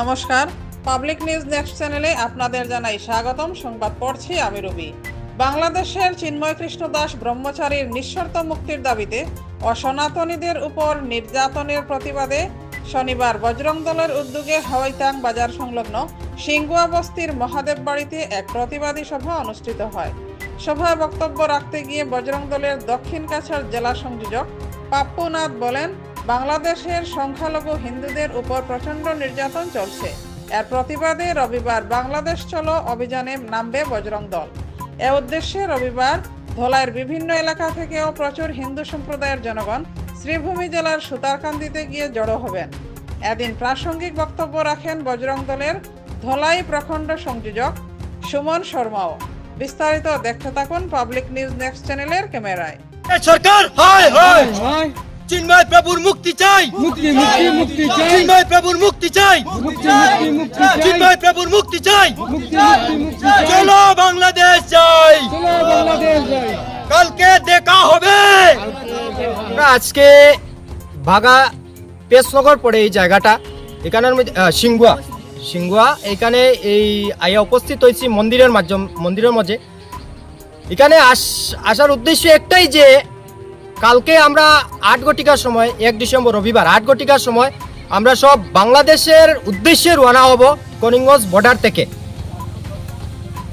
নমস্কার। Public news next চ্যানেলে আপনাদের জানাই স্বাগতম। সংবাদ পড়ছি আমি রবি। বাংলাদেশের চিন্ময় কৃষ্ণ দাস ব্রহ্মচারীর নিঃশর্ত মুক্তির দাবিতে অসনাতনীদের উপর নির্যাতনের প্রতিবাদে শনিবার বজরং দলের উদ্যোগে হাওয়াইতাং বাজার সংলগ্ন সিঙ্গুয়া বস্তির মহাদেব বাড়িতে এক প্রতিবাদী সভা অনুষ্ঠিত হয়। সভায় বক্তব্য রাখতে গিয়ে বজরং দলের দক্ষিণ কাছাড় জেলা সংযোজক পাপ্পুনাথ বলেন বাংলাদেশের সংখ্যালঘু হিন্দুদের উপর প্রচণ্ড নির্যাতন চলছে। এর প্রতিবাদে রবিবার বাংলাদেশ চলো অভিযানে নামবে বজরং দল। এ উদ্দেশ্যে রবিবার ধলাইয়ের বিভিন্ন এলাকা থেকেও প্রচুর হিন্দু সম্প্রদায়ের জনগণ শ্রীভূমি জেলার সুতারকান্দিতে গিয়ে জড়ো হবেন। এদিন প্রাসঙ্গিক বক্তব্য রাখেন বজরং দলের ধলাই প্রখণ্ড সংযোজক সুমন শর্মাও। বিস্তারিত দেখতে থাকুন পাবলিক নিউজ নেক্সট চ্যানেলের ক্যামেরায়। সরকার হায়! হায় হয়! চিন্ময় প্রভুর মুক্তি চাই। মুক্তি মুক্তি মুক্তি চাই। চিন্ময় প্রভুর মুক্তি চাই। মুক্তি মুক্তি মুক্তি চাই। চিন্ময় প্রভুর মুক্তি চাই। মুক্তি মুক্তি মুক্তি চাই। চলো বাংলাদেশ যাই। চলো বাংলাদেশ যাই। কালকে দেখা হবে। আমরা আজকে ভাগা পেশনগর পড়ে এই জায়গাটা। এখানের মধ্যে সিংগুয়া। সিংগুয়া এখানে এই আইয়া উপস্থিত হয়েছি মন্দিরের মাধ্যম মন্দিরের মাঝে। এখানে আস আসার উদ্দেশ্য একটাই যে কালকে আমরা আট ঘটিকার সময়, এক ডিসেম্বর রবিবার আট ঘটিকার সময় আমরা সব বাংলাদেশের উদ্দেশ্যে রওনা হব করিমগঞ্জ বর্ডার থেকে।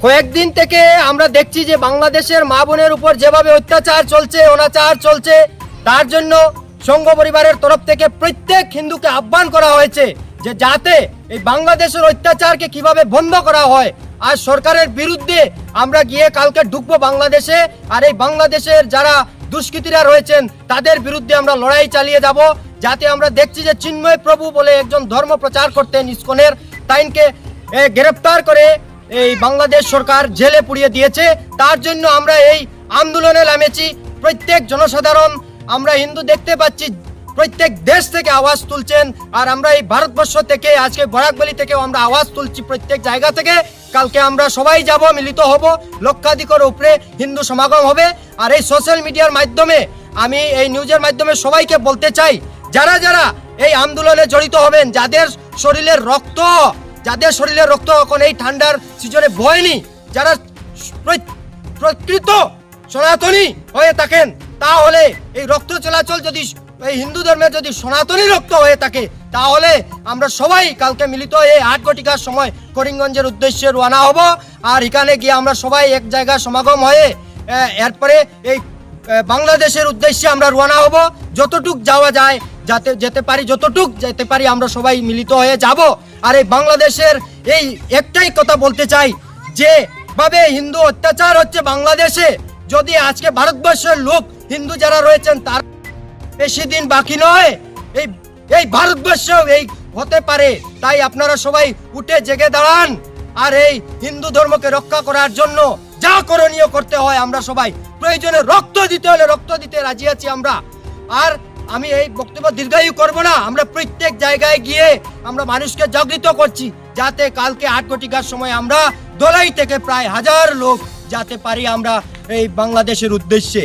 কয়েকদিন থেকে আমরা দেখছি যে বাংলাদেশের মা বোনের উপর যেভাবে অত্যাচার চলছে, অনাচার চলছে, তার জন্য সংঘ পরিবারের তরফ থেকে প্রত্যেক হিন্দুকে আহ্বান করা হয়েছে যে যাতে এই বাংলাদেশের অত্যাচারকে কীভাবে বন্ধ করা হয়। আর সরকারের বিরুদ্ধে আমরা গিয়ে কালকে ঢুকবো বাংলাদেশে। আর এই বাংলাদেশের যারা দুষ্কৃতীরা রয়েছেন, তাদের বিরুদ্ধে আমরা লড়াই চালিয়ে যাব, যাতে আমরা দেখছি যে চিন্ময় প্রভু বলে একজন ধর্ম প্রচার করতেন ইস্কনের তাইনকে গ্রেপ্তার করে এই বাংলাদেশ সরকার জেলে পুড়িয়ে দিয়েছে। তার জন্য আমরা এই আন্দোলনে নামেছি। প্রত্যেক জনসাধারণ, আমরা হিন্দু দেখতে পাচ্ছি প্রত্যেক দেশ থেকে আওয়াজ তুলছেন। আর আমরা এই ভারতবর্ষ থেকে, আজকে বরাকবালি থেকেও আমরা আওয়াজ তুলছি প্রত্যেক জায়গা থেকে। কালকে আমরা সবাই যাব, মিলিত হব, লক্ষাধিকর উপরে হিন্দু সমাগম হবে। আর এই সোশ্যাল মিডিয়ার মাধ্যমে, আমি এই নিউজের মাধ্যমে সবাইকে বলতে চাই, যারা যারা এই আন্দোলনে জড়িত হবেন, যাদের শরীরের রক্ত, যাদের শরীরের রক্ত এখন এই ঠান্ডার সিজনে বয়নি যারা প্রকৃত সনাতনী হয়ে থাকেন, তাহলে এই রক্ত চলাচল যদি এই হিন্দু ধর্মের যদি সনাতনী রক্ত হয়ে থাকে, তাহলে আমরা সবাই কালকে মিলিত হয়ে আট ঘটিকার সময় করিমগঞ্জের উদ্দেশ্যে রওনা হব। আর এখানে গিয়ে আমরা সবাই এক জায়গায় সমাগম হয়ে এরপরে এই বাংলাদেশের উদ্দেশ্যে আমরা রওনা হব। যতটুক যাওয়া যায়, যাতে, যেতে পারি, যতটুক যেতে পারি আমরা সবাই মিলিত হয়ে যাব। আর এই বাংলাদেশের এই একটাই কথা বলতে চাই, যে ভাবে হিন্দু অত্যাচার হচ্ছে বাংলাদেশে। যদি আজকে ভারতবর্ষের লোক হিন্দু যারা রয়েছেন, তার বেশি দিন বাকি নয়। এই এই ভারতবর্ষ এই হতে পারে, তাই আপনারা সবাই উঠে জেগে দাঁড়ান। আর এই হিন্দু ধর্মকে রক্ষা করার জন্য যা করণীয় করতে হয় আমরা সবাই। প্রয়োজনে রক্ত দিতে হলে রক্ত দিতে রাজি আছি আমরা। আর আমি এই বক্তব্য দীর্ঘায়ু করব না, আমরা প্রত্যেক জায়গায় গিয়ে আমরা মানুষকে জাগৃত করছি, যাতে কালকে আট কোটিকার সময় আমরা দোলাই থেকে প্রায় হাজার লোক যাতে পারি আমরা এই বাংলাদেশের উদ্দেশ্যে।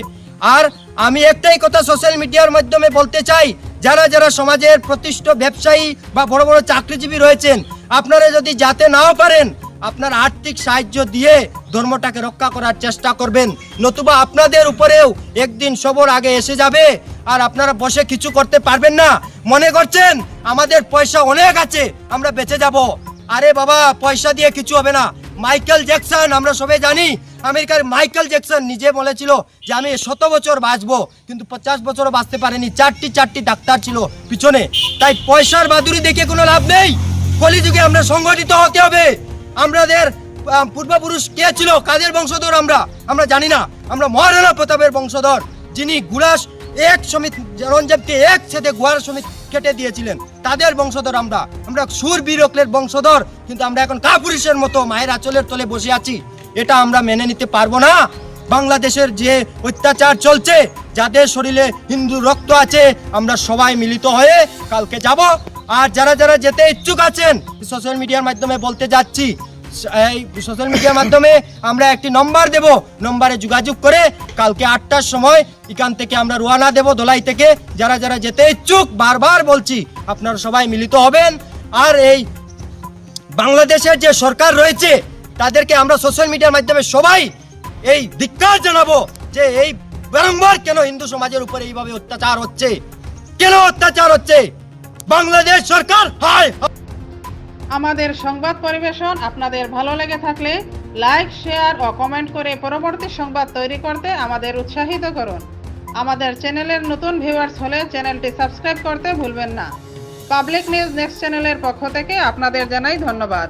আর আমি একটাই কথা সোশ্যাল মিডিয়ার মাধ্যমে বলতে চাই, যারা যারা সমাজের প্রতিষ্ঠ ব্যবসায়ী বা বড় বড় চাকরিজীবী রয়েছেন, আপনারা যদি যাতে নাও পারেন, আপনার আর্থিক সাহায্য দিয়ে ধর্মটাকে রক্ষা করার চেষ্টা করবেন। নতুবা আপনাদের উপরেও একদিন সবর আগে এসে যাবে, আর আপনারা বসে কিছু করতে পারবেন না। মনে করছেন, আমাদের পয়সা অনেক আছে, আমরা বেঁচে যাব। আরে বাবা, পয়সা দিয়ে কিছু হবে না। মাইকেল জ্যাকসন, আমরা সবাই জানি আমেরিকার মাইকেল জ্যাকসন নিজে বলেছিল যে আমি শত বছর বাঁচবো, কিন্তু পঞ্চাশ বছরও বাঁচতে পারেনি। চারটি চারটি ডাক্তার ছিল পিছনে। তাই পয়সার বাদুরি দেখে কোনো লাভ নেই। কলিযুগে আমরা সংগঠিত হতে হবে। আমাদের পূর্বপুরুষ কে ছিল? কাদের বংশধর আমরা? আমরা জানি না। আমরা মহারানা প্রতাপের বংশধর, যিনি গুলাস এক সমিত রঞ্জেবকে এক সাথে গুহার সমিত কেটে দিয়েছিলেন। তাদের বংশধর আমরা। আমরা সুর বীরকলের বংশধর, কিন্তু আমরা এখন কাপুরুষের মতো মায়ের আঁচলের তলে বসে আছি। এটা আমরা মেনে নিতে পারব না। বাংলাদেশের যে অত্যাচার চলছে, যাদের শরীরে হিন্দু রক্ত আছে, আমরা সবাই মিলিত হয়ে কালকে যাব। আর যারা যারা যেতে ইচ্ছুক আছেন সোশ্যাল মিডিয়ার মাধ্যমে বলতে যাচ্ছি, এই সোশ্যাল মিডিয়ার মাধ্যমে আমরা একটি নম্বর দেব। নম্বরে যোগাযোগ করে কালকে আটটার সময় এখান থেকে আমরা রোয়ানা দেব দোলাই থেকে। যারা যারা যেতে ইচ্ছুক, বারবার বলছি, আপনারা সবাই মিলিত হবেন। আর এই বাংলাদেশের যে সরকার রয়েছে তাদেরকে আমরা সোশ্যাল মিডিয়ার মাধ্যমে সবাই এই ধিক্কার জানাব যে এই বারংবার কেন হিন্দু সমাজের উপরে এইভাবে অত্যাচার হচ্ছে? কেন অত্যাচার হচ্ছে? বাংলাদেশ সরকার, হায়! আমাদের সংবাদ পরিবেশন আপনাদের ভালো লেগে থাকলে লাইক শেয়ার ও কমেন্ট করে পরবর্তী সংবাদ তৈরি করতে আমাদের উৎসাহিত করুন। আমাদের চ্যানেলের নতুন ভিউয়ার্স হলে চ্যানেলটি সাবস্ক্রাইব করতে ভুলবেন না। পাবলিক নিউজ নেক্সট চ্যানেলের পক্ষ থেকে আপনাদের জানাই ধন্যবাদ।